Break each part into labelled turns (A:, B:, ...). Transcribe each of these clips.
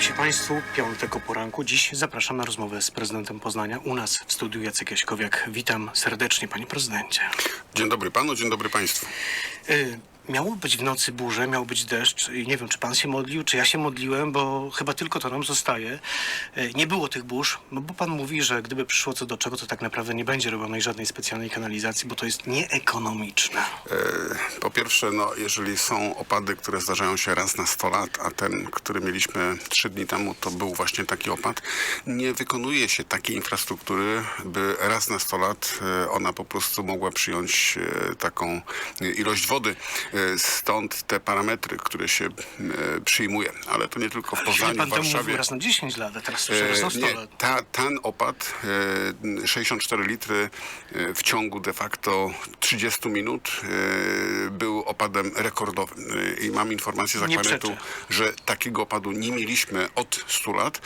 A: Kłaniam się Państwu. Piątek o poranku. Dziś zapraszam na rozmowę z prezydentem Poznania. U nas w studiu Jacek Jaśkowiak. Witam serdecznie, panie prezydencie.
B: Dzień dobry panu, dzień dobry państwu.
A: Miało być w nocy burze, miał być deszcz i nie wiem, czy pan się modlił, czy ja się modliłem, bo chyba tylko to nam zostaje. Y, nie było tych burz, no bo pan mówi, że gdyby przyszło co do czego, to tak naprawdę nie będzie robionej żadnej specjalnej kanalizacji, bo to jest nieekonomiczne.
B: E, Po pierwsze, no, jeżeli są opady, które zdarzają się raz na 100 lat, a ten, który mieliśmy 3 dni temu, to był właśnie taki opad, nie wykonuje się takiej infrastruktury, by raz na 100 lat e, ona po prostu mogła przyjąć e, taką ilość wody. E, Stąd te parametry, które się e, przyjmuje. Ale to nie tylko w Poznaniu,
A: pan
B: w Warszawie.
A: raz na 10 lat, a teraz słyszę raz na 100
B: E, Nie,
A: lat.
B: ta, ten opad, e, 64 litry e, w ciągu de facto 30 minut e, był opadem rekordowym. E, I mam informację z
A: przeczę.
B: że takiego opadu nie mieliśmy od 100 lat.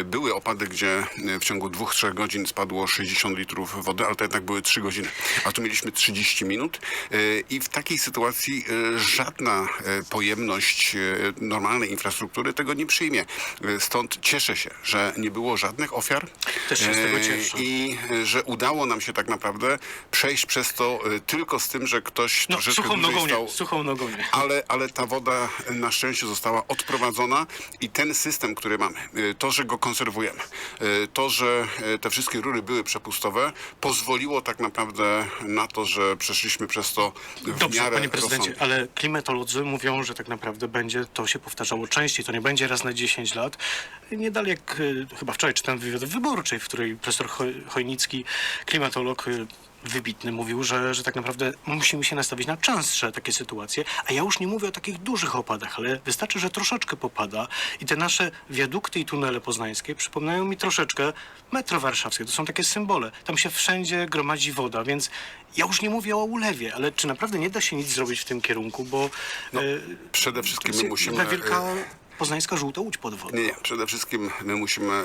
B: E, Były opady, gdzie e, w ciągu 2-3 godzin spadło 60 litrów wody, ale to jednak były 3 godziny. A tu mieliśmy 30 minut e, i w takiej sytuacji e, żadna e, pojemność e, normalnej infrastruktury tego nie przyjmie. Stąd cieszę się, że nie było żadnych ofiar
A: Też się z tego cieszę.
B: i że udało nam się tak naprawdę przejść przez to tylko z tym, że ktoś
A: No,
B: troszeczkę
A: suchą nogą
B: stał
A: nie, suchą nogą nie.
B: ale, ale ta woda na szczęście została odprowadzona i ten system, który mamy, to, że go konserwujemy, to, że te wszystkie rury były przepustowe, pozwoliło tak naprawdę na to, że przeszliśmy przez to w
A: Dobrze,
B: miarę
A: panie prezydencie. Ale klimatolodzy mówią, że tak naprawdę będzie to się powtarzało częściej. To nie będzie raz na 10 lat. Nie dalej jak y, chyba wczoraj czytałem wywiad w wyborczej, w której profesor Choj- Chojnicki, klimatolog y, wybitny, mówił, że, że tak naprawdę musimy się nastawić na częstsze takie sytuacje. A ja już nie mówię o takich dużych opadach, ale wystarczy, że troszeczkę popada i te nasze wiadukty i tunele poznańskie przypominają mi troszeczkę metro warszawskie. To są takie symbole. Tam się wszędzie gromadzi woda, więc ja już nie mówię o ulewie, ale czy naprawdę nie da się nic zrobić w tym kierunku, bo
B: No,
A: e,
B: przede wszystkim my musimy,
A: wielka
B: e,
A: poznańska żółta łódź pod wodą.
B: Nie, nie. Przede wszystkim my musimy e,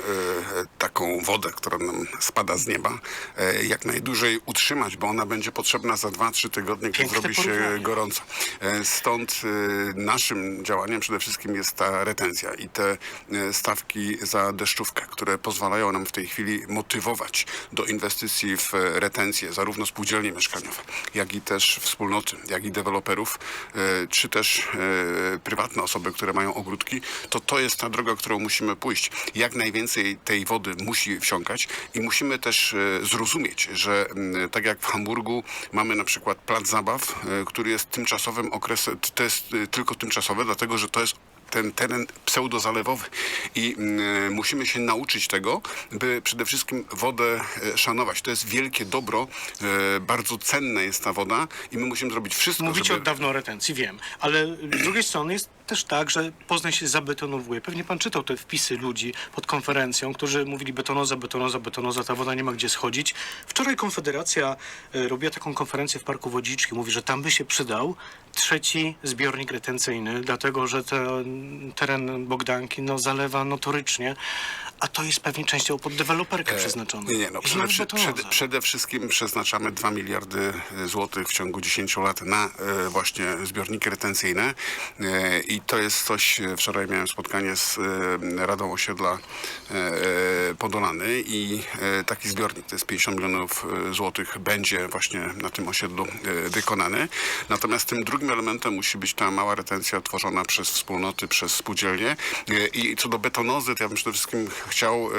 B: taką wodę, która nam spada z nieba, e, jak najdłużej utrzymać, bo ona będzie potrzebna za 2-3 tygodnie, kiedy
A: Piękne
B: zrobi się
A: porównanie.
B: gorąco. E, stąd e, naszym działaniem przede wszystkim jest ta retencja i te e, stawki za deszczówkę, które pozwalają nam w tej chwili motywować do inwestycji w e, retencję, zarówno spółdzielnie mieszkaniowe, jak i też wspólnoty, jak i deweloperów, e, czy też e, prywatne osoby, które mają ogródki, to to jest ta droga, którą musimy pójść. Jak najwięcej tej wody musi wsiąkać i musimy też e, zrozumieć, że tak jak w Hamburgu mamy na przykład plac zabaw, e, który jest tymczasowym okresem, to jest e, tylko tymczasowe, dlatego że to jest ten teren pseudozalewowy i mm, musimy się nauczyć tego, by przede wszystkim wodę e, szanować. To jest wielkie dobro, e, bardzo cenne jest ta woda i my musimy zrobić wszystko,
A: Mówicie
B: żeby...
A: od dawna o retencji, wiem, ale z drugiej strony jest też tak, że Poznań się zabetonowuje. Pewnie pan czytał te wpisy ludzi pod konferencją, którzy mówili betonoza, betonoza, betonoza, ta woda nie ma gdzie schodzić. Wczoraj Konfederacja e, robiła taką konferencję w Parku Wodziczki. Mówi, że tam by się przydał trzeci zbiornik retencyjny, dlatego że ten teren Bogdanki no, zalewa notorycznie, a to jest pewnie częściowo pod deweloperkę przeznaczone.
B: Nie, nie, no
A: I
B: przede,
A: znowu
B: wszy-
A: betonoza.
B: przede, przede wszystkim przeznaczamy 2 miliardy e, złotych w ciągu 10 lat na e, właśnie zbiorniki retencyjne e, i to jest coś, e, wczoraj miałem spotkanie z e, Radą Osiedla e, Podolany i taki zbiornik, to jest 50 milionów złotych, będzie właśnie na tym osiedlu wykonany. Natomiast tym drugim elementem musi być ta mała retencja tworzona przez wspólnoty, przez spółdzielnie i co do betonozy, to ja bym przede wszystkim chciał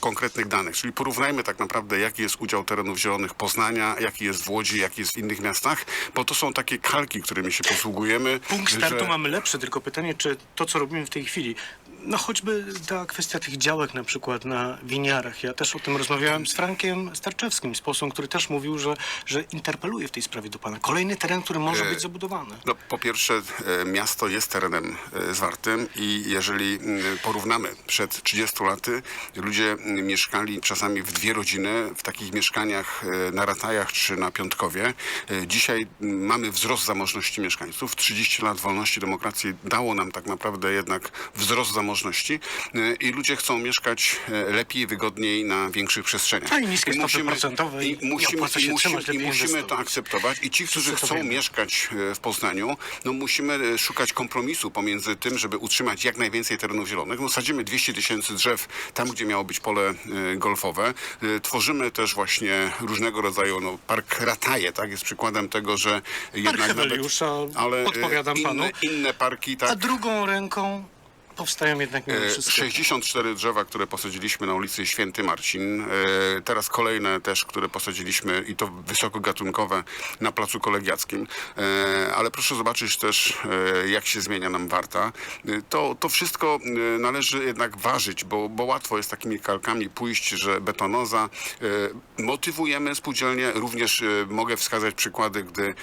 B: konkretnych danych, czyli porównajmy tak naprawdę, jaki jest udział terenów zielonych Poznania, jaki jest w Łodzi, jaki jest w innych miastach, bo to są takie kalki, którymi się posługujemy.
A: Punkt startu
B: że-
A: mamy lepszy, tylko pytanie, czy to, co robimy w tej chwili, no choćby ta kwestia tych działek na przykład na winiarach. Ja też o tym rozmawiałem z Frankiem Starczewskim, z posłem, który też mówił, że, że interpeluje w tej sprawie do pana. Kolejny teren, który może być zabudowany.
B: No, po pierwsze, e, miasto jest terenem e, zwartym i jeżeli mm, porównamy przed 30 laty, ludzie mm, mieszkali czasami w dwie rodziny w takich mieszkaniach e, na Ratajach czy na Piątkowie. E, Dzisiaj mm, mamy wzrost zamożności mieszkańców, 30 lat wolności demokracji dało nam tak naprawdę jednak wzrost zamożności e, i ludzie chcą mieszkać e, lepiej, wygodniej na większych przestrzeniach.
A: A i niskie stopy procentowe i
B: i musimy, i
A: się
B: musimy, i musimy to akceptować i ci, którzy
A: Wszyscy
B: chcą mieszkać e, w Poznaniu, no musimy szukać kompromisu pomiędzy tym, żeby utrzymać jak najwięcej terenów zielonych. No sadzimy 200 tysięcy drzew tam, gdzie miało być pole golfowe. Tworzymy też właśnie różnego rodzaju, no park Rataje, tak, jest przykładem tego, że jednak nawet...
A: Heweliusza, podpowiadam
B: inne,
A: panu.
B: Inne parki, tak.
A: A drugą ręką powstają jednak mimo
B: E,
A: wszystko.
B: 64 drzewa, które posadziliśmy na ulicy Święty Marcin. E, Teraz kolejne też, które posadziliśmy i to wysokogatunkowe na Placu Kolegiackim. E, Ale proszę zobaczyć też, jak się zmienia nam Warta. To, to wszystko należy jednak ważyć, bo, bo łatwo jest takimi kalkami pójść, że betonoza. Motywujemy spółdzielnie. Również mogę wskazać przykłady, gdy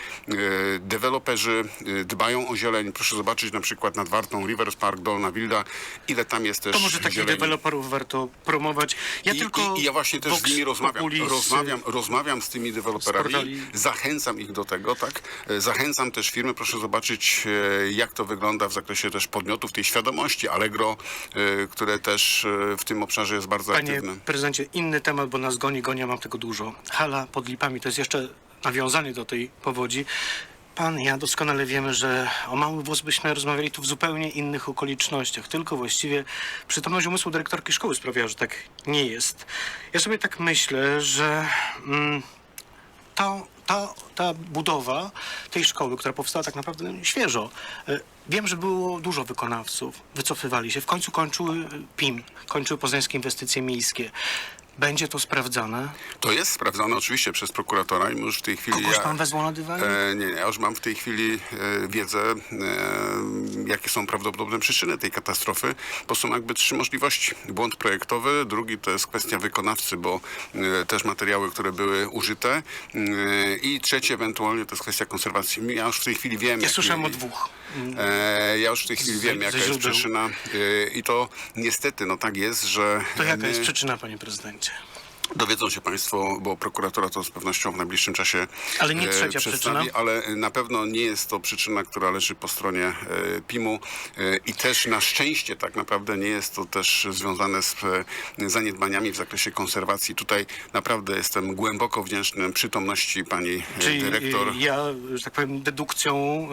B: deweloperzy dbają o zieleń. Proszę zobaczyć na przykład nad Wartą Rivers Park, Dolna Wilda, ile tam jest też
A: To może takich
B: zieleni.
A: deweloperów warto promować. Ja
B: I,
A: tylko
B: i, I ja właśnie też z nimi rozmawiam.
A: Populis,
B: Rozmawiam, rozmawiam z tymi deweloperami, zachęcam ich do tego, tak? Zachęcam też firmy, proszę zobaczyć, e, jak to wygląda w zakresie też podmiotów tej świadomości. Allegro, e, które też e, w tym obszarze jest bardzo
A: Panie
B: aktywne.
A: prezydencie, inny temat, bo nas goni, goni, mam tego dużo. Hala pod Lipami to jest jeszcze nawiązanie do tej powodzi. Pan, ja doskonale wiemy, że o mały włos byśmy rozmawiali tu w zupełnie innych okolicznościach. Tylko właściwie przytomność umysłu dyrektorki szkoły sprawiała, że tak nie jest. Ja sobie tak myślę, że mm, to, ta, ta budowa tej szkoły, która powstała tak naprawdę świeżo, e, wiem, że było dużo wykonawców, wycofywali się, w końcu kończyły e, PIM, kończyły Poznańskie Inwestycje Miejskie. Będzie to sprawdzane?
B: To jest sprawdzane oczywiście przez prokuratora i już w tej chwili...
A: Kogoś pan wezwał na dywan?
B: E, nie, nie, ja już mam w tej chwili e, wiedzę, e, jakie są prawdopodobne przyczyny tej katastrofy, bo są jakby trzy możliwości. Błąd projektowy, drugi to jest kwestia wykonawcy, bo e, też materiały, które były użyte e, i trzeci ewentualnie to jest kwestia konserwacji. Ja już w tej chwili wiem...
A: Ja słyszałem o dwóch.
B: E, ja już w tej chwili
A: Z-
B: wiem, jaka jest przyczyna e, i to niestety, no tak jest, że...
A: To jaka
B: my-
A: jest przyczyna, panie prezydencie?
B: Dowiedzą się Państwo, bo prokuratura to z pewnością w najbliższym czasie
A: Ale nie
B: e,
A: trzecia przyczyna?
B: ale na pewno nie jest to przyczyna, która leży po stronie e, PIM-u e, i też na szczęście tak naprawdę nie jest to też związane z zaniedbaniami w zakresie konserwacji. Tutaj naprawdę jestem głęboko wdzięczny przytomności Pani
A: Czyli
B: dyrektor.
A: ja, że tak powiem, dedukcją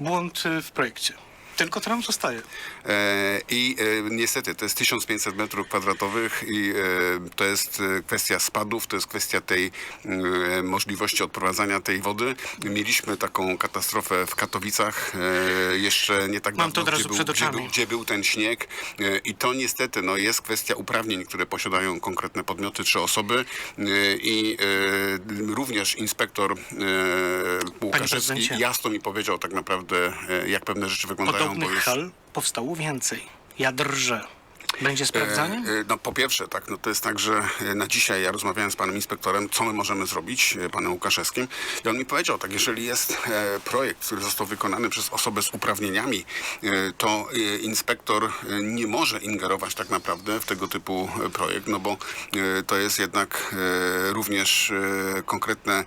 A: błąd w projekcie. Tylko to nam zostaje.
B: E, I e, niestety to jest 1500 metrów kwadratowych i e, to jest e, kwestia spadów, to jest kwestia tej e, możliwości odprowadzania tej wody. Mieliśmy taką katastrofę w Katowicach e, jeszcze nie tak
A: Mam to
B: dawno,
A: od razu
B: gdzie, był,
A: przed
B: gdzie,
A: oczami.
B: był, gdzie był ten śnieg e, i to niestety no, jest kwestia uprawnień, które posiadają konkretne podmioty czy osoby e, i e, również inspektor e, Łukaszewski
A: prezydencie.
B: jasno mi powiedział tak naprawdę, e, jak pewne rzeczy wyglądają,
A: Podobnych hal powstało więcej. Ja drżę. Będzie sprawdzanie?
B: E, e, No po pierwsze, tak, no to jest tak, że e, na dzisiaj ja rozmawiałem z panem inspektorem, co my możemy zrobić, panem Łukaszewskim i on mi powiedział, tak, jeżeli jest projekt, który został wykonany przez osobę z uprawnieniami, to inspektor nie może ingerować tak naprawdę w tego typu projekt, no bo to jest jednak również konkretne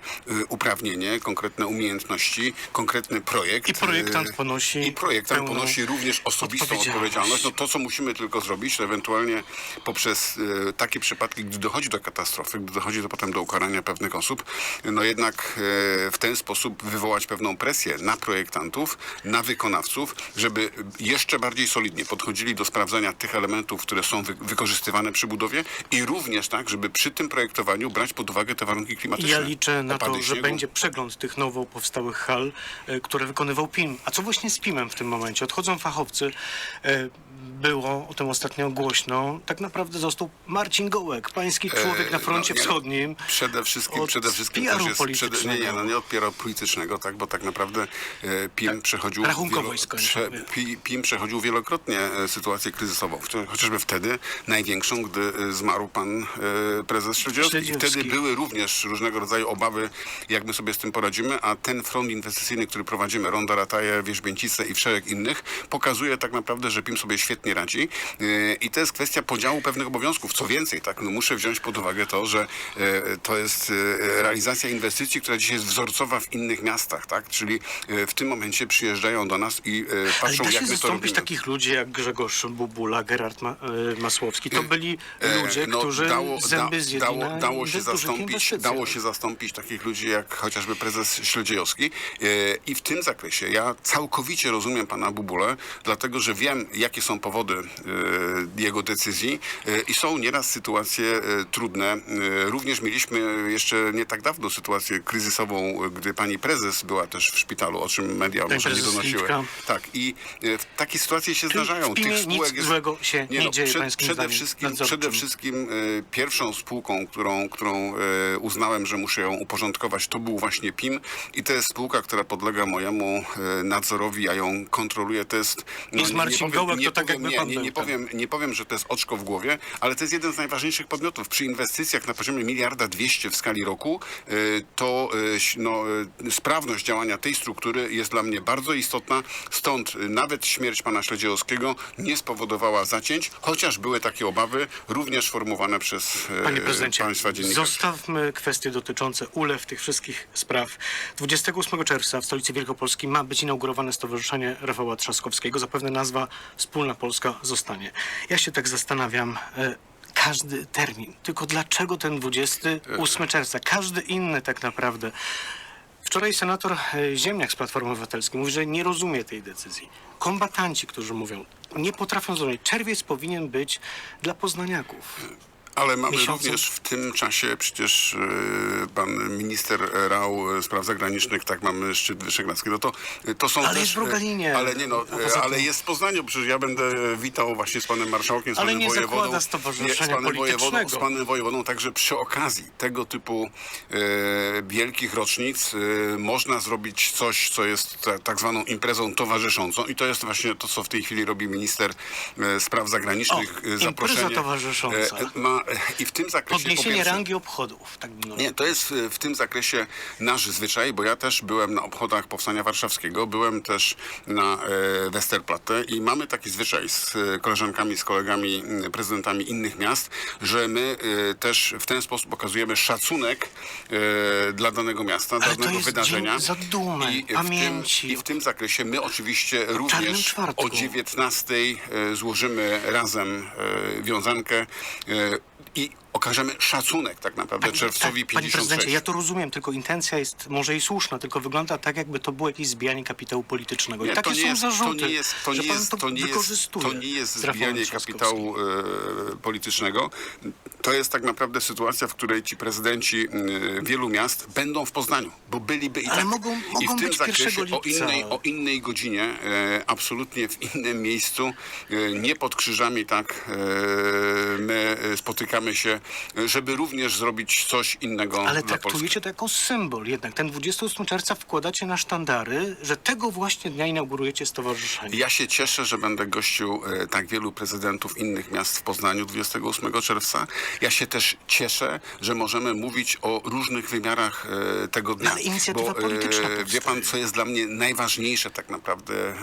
B: uprawnienie, konkretne umiejętności, konkretny projekt.
A: I projektant ponosi
B: I projektant ponosi również osobistą
A: odpowiedzialność.
B: odpowiedzialność. No to, co musimy tylko zrobić, to ewentualnie poprzez e, takie przypadki, gdy dochodzi do katastrofy, gdy dochodzi do, potem do ukarania pewnych osób, no jednak e, w ten sposób wywołać pewną presję na projektantów, na wykonawców, żeby jeszcze bardziej solidnie podchodzili do sprawdzania tych elementów, które są wy, wykorzystywane przy budowie i również tak, żeby przy tym projektowaniu brać pod uwagę te warunki klimatyczne.
A: Ja liczę na to, że będzie przegląd tych nowo powstałych hal, e, które wykonywał PIM. A co właśnie z PIM-em w tym momencie? Odchodzą fachowcy. E, Było o tym ostatnio głośno. Tak naprawdę został Marcin Gołek, pański człowiek na
B: E,
A: froncie
B: no, nie,
A: wschodnim.
B: Przede wszystkim, przede wszystkim też jest, przede, nie, nie, no nie od PR-u politycznego, tak, bo tak naprawdę e, PIM przechodził
A: Rachunkowo i skończył, wie.
B: Pi- PIM przechodził wielokrotnie e, sytuację kryzysową, chociażby wtedy największą, gdy e, zmarł pan e, prezes Śledziowski. I wtedy były również różnego rodzaju obawy, jak my sobie z tym poradzimy, a ten front inwestycyjny, który prowadzimy, Ronda Rataje, Wierzbięcice i szereg innych, pokazuje tak naprawdę, że PIM sobie świetnie radzi E, I to jest kwestia podziału pewnych obowiązków. Co więcej, tak, no muszę wziąć pod uwagę to, że e, to jest e, realizacja inwestycji, która dzisiaj jest wzorcowa w innych miastach, tak? Czyli w tym momencie przyjeżdżają do nas i e,
A: Ale
B: patrzą,
A: da się
B: jak my to
A: zastąpić
B: robimy.
A: takich ludzi jak Grzegorz Bubula, Gerard Ma, Masłowski. To byli ludzie,
B: no,
A: którzy
B: dało,
A: zęby
B: da,
A: zjedli
B: dało, dało, się zastąpić, dało się zastąpić takich ludzi jak chociażby prezes Śledziejowski. I w tym zakresie ja całkowicie rozumiem pana Bubulę, dlatego że wiem, jakie są powody e, jego decyzji e, i są nieraz sytuacje e, trudne. Również mieliśmy jeszcze nie tak dawno sytuację kryzysową, gdy pani prezes była też w szpitalu, o czym media może nie donosiły. Tak, i w- takie sytuacje się
A: Czyli
B: zdarzają. Tych
A: nic
B: spółek jest...
A: złego się nie dzieje,
B: przed- przede wszystkim, przede wszystkim pierwszą spółką, którą, którą uznałem, że muszę ją uporządkować, to był właśnie PIM i to jest spółka, która podlega mojemu nadzorowi, a ją kontroluję. To jest... no,
A: Jest Marcin Gołek, to tak jakby
B: nie, nie, nie,
A: tak.
B: powiem, nie powiem, że to jest oczko w głowie, ale to jest jeden z najważniejszych podmiotów. Przy inwestycjach na poziomie miliarda dwieście w skali roku, e, to ś- no, e, sprawność działania tej struktury jest dla mnie bardzo istotna. Stąd nawet śmierć pana Śledziejowskiego nie spowodowała zacięć, chociaż były takie obawy, również formułowane przez
A: Panie prezydencie,
B: państwa dziennikarzy.
A: zostawmy kwestie dotyczące ulew tych wszystkich spraw. 28 czerwca w stolicy Wielkopolski ma być inaugurowane Stowarzyszenie Rafała Trzaskowskiego. Zapewne nazwa Wspólna Polska zostanie. Ja się tak zastanawiam. E, każdy termin. Tylko dlaczego ten 28 czerwca? Każdy inny tak naprawdę. Wczoraj senator e, Ziemniak z Platformy Obywatelskiej mówi, że nie rozumie tej decyzji. Kombatanci, którzy mówią, nie potrafią zrozumieć. Czerwiec powinien być dla poznaniaków.
B: Ale mamy
A: miesiącu.
B: również w tym czasie przecież e, pan minister Rał e, spraw zagranicznych, tak mamy szczyt wyszehradzki, no to, to są
A: Ale
B: też...
A: jest w Rogalinie.
B: Ale nie no, e, ale jest w Poznaniu, przecież ja będę witał właśnie z panem marszałkiem, z
A: Ale
B: panem
A: nie
B: wojewodą. nie, z panem wojewodą, z panem wojewodą, także przy okazji tego typu e, wielkich rocznic e, można zrobić coś, co jest ta, tak zwaną imprezą towarzyszącą i to jest właśnie to, co w tej chwili robi minister e, spraw zagranicznych.
A: O,
B: e,
A: impreza
B: zaproszenie,
A: towarzysząca.
B: e, ma, e, I w tym zakresie po
A: Podniesienie
B: pierwsze-
A: rangi obchodów. Tak bym
B: nie, to jest w, w tym zakresie nasz zwyczaj, bo ja też byłem na obchodach Powstania Warszawskiego, byłem też na e, Westerplatte i mamy taki zwyczaj z e, koleżankami, z kolegami, m, prezydentami innych miast, że my też w ten sposób okazujemy szacunek e, dla danego miasta, dla danego wydarzenia.
A: dzień zadumy,
B: I w, tym,
A: pamięci.
B: I w tym zakresie my oczywiście również o 19 e, złożymy razem wiązankę e, i okażemy szacunek tak naprawdę czerwcowi
A: tak, Panie
B: 56.
A: prezydencie, ja to rozumiem, tylko intencja jest może i słuszna, tylko wygląda tak, jakby to było jakieś zbijanie kapitału politycznego. I
B: Nie,
A: takie
B: to nie
A: są
B: jest,
A: zarzuty,
B: to nie jest, to
A: że
B: nie
A: pan
B: jest,
A: to,
B: to nie jest,
A: wykorzystuje.
B: to nie jest
A: z Rafałem
B: zbijanie
A: Trzaskowskim.
B: kapitału e, politycznego. To jest tak naprawdę sytuacja, w której ci prezydenci e, wielu miast będą w Poznaniu, bo byliby i
A: Ale
B: tak.
A: mogą-
B: I
A: mogą
B: w tym
A: być
B: zakresie
A: 1
B: o
A: lipca.
B: innej, o innej godzinie, e, absolutnie w innym miejscu, e, nie pod krzyżami, tak, e, my e, spotykamy się, żeby również zrobić coś innego
A: Ale
B: dla Polski.
A: traktujecie to jako symbol jednak. Ten 28 czerwca wkładacie na sztandary, że tego właśnie dnia inaugurujecie stowarzyszenie.
B: Ja się cieszę, że będę gościł e, tak wielu prezydentów innych miast w Poznaniu 28 czerwca. Ja się też cieszę, że możemy mówić o różnych wymiarach e, tego dnia.
A: No, ale inicjatywa polityczna
B: Wie
A: powstaje.
B: pan, co jest dla mnie najważniejsze tak naprawdę e,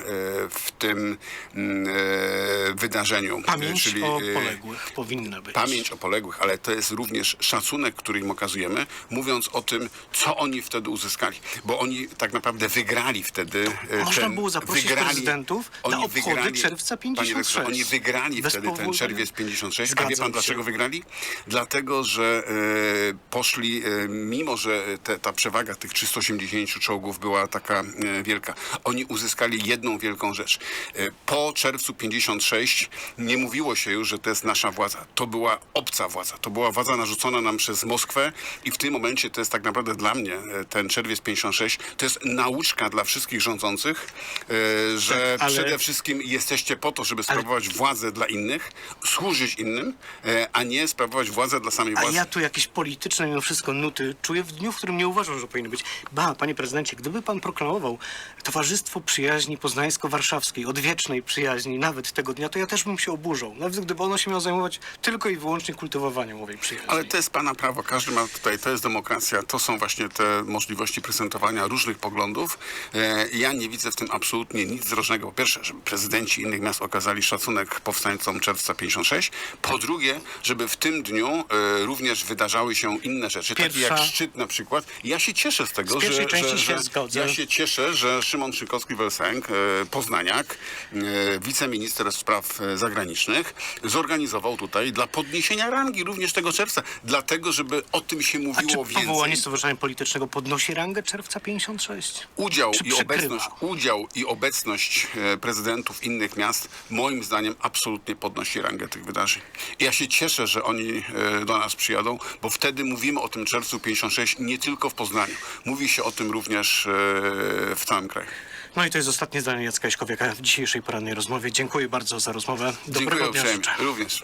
B: w tym mm, e, wydarzeniu.
A: Pamięć
B: czyli,
A: o
B: e,
A: poległych powinna być.
B: Pamięć o poległych, ale to jest również szacunek, który im okazujemy, mówiąc o tym, co oni wtedy uzyskali. Bo oni tak naprawdę wygrali wtedy. e,
A: Można
B: ten,
A: było zaprosić prezydentów na
B: oni
A: obchody
B: wygrali,
A: czerwca
B: Panie
A: 56.
B: redaktorze, oni wygrali
A: Bez
B: wtedy ten
A: powołania.
B: czerwiec 56. A
A: Zgadzam
B: wie pan
A: się.
B: dlaczego wygrali? Dlatego, że e, poszli, e, mimo że te, ta przewaga tych 380 czołgów była taka e, wielka, oni uzyskali jedną wielką rzecz. E, po czerwcu 56 nie mówiło się już, że to jest nasza władza. To była obca władza. To była władza narzucona nam przez Moskwę i w tym momencie to jest tak naprawdę dla mnie e, ten czerwiec 56 to jest nauczka dla wszystkich rządzących, e, że
A: Tak, ale-
B: przede wszystkim jesteście po to, żeby sprawować władzę dla innych, służyć innym, e, a nie sprawować władzę dla samej
A: A
B: władzy.
A: ja tu jakieś polityczne mimo wszystko nuty czuję w dniu, w którym nie uważam, że powinny być. Ba, panie prezydencie, gdyby pan proklamował Towarzystwo Przyjaźni Poznańsko-Warszawskiej, odwiecznej przyjaźni, nawet tego dnia, to ja też bym się oburzał. Nawet gdyby ono się miało zajmować tylko i wyłącznie kultywowaniem przyjaźni.
B: Ale to jest pana prawo, każdy ma tutaj, to jest demokracja, to są właśnie te możliwości prezentowania różnych poglądów. E, ja nie widzę w tym absolutnie nic drożnego. Po pierwsze, żeby prezydenci innych miast okazali szacunek powstańcom czerwca 56. Po drugie, żeby w tym dniu e, również wydarzały się inne rzeczy, takie jak
A: Pierwsza-
B: szczyt na przykład. Ja się cieszę z tego,
A: Z pierwszej
B: że,
A: części
B: że,
A: się
B: że
A: zgodzę.
B: ja się cieszę, że Szymon Szykowski-Welsenk, e, poznaniak, wiceminister spraw zagranicznych, zorganizował tutaj dla podniesienia rangi również tego czerwca, dlatego, żeby o tym się
A: A czy
B: mówiło
A: powołanie
B: więcej.
A: Stowarzyszenia Politycznego podnosi rangę czerwca 56?
B: Udział
A: Czy
B: i,
A: przykrywa?
B: obecność, udział i obecność e, prezydentów innych miast moim zdaniem absolutnie podnosi rangę tych wydarzeń. I ja się cieszę, że oni e, do nas przyjadą, bo wtedy mówimy o tym czerwcu 56 nie tylko w Poznaniu. Mówi się o tym również e, w całym kraju.
A: No i to jest ostatnie zdanie Jacka Jaśkowiaka w dzisiejszej porannej rozmowie. Dziękuję bardzo za rozmowę. Dobrego
B: Dziękuję
A: dnia życzę.
B: Również.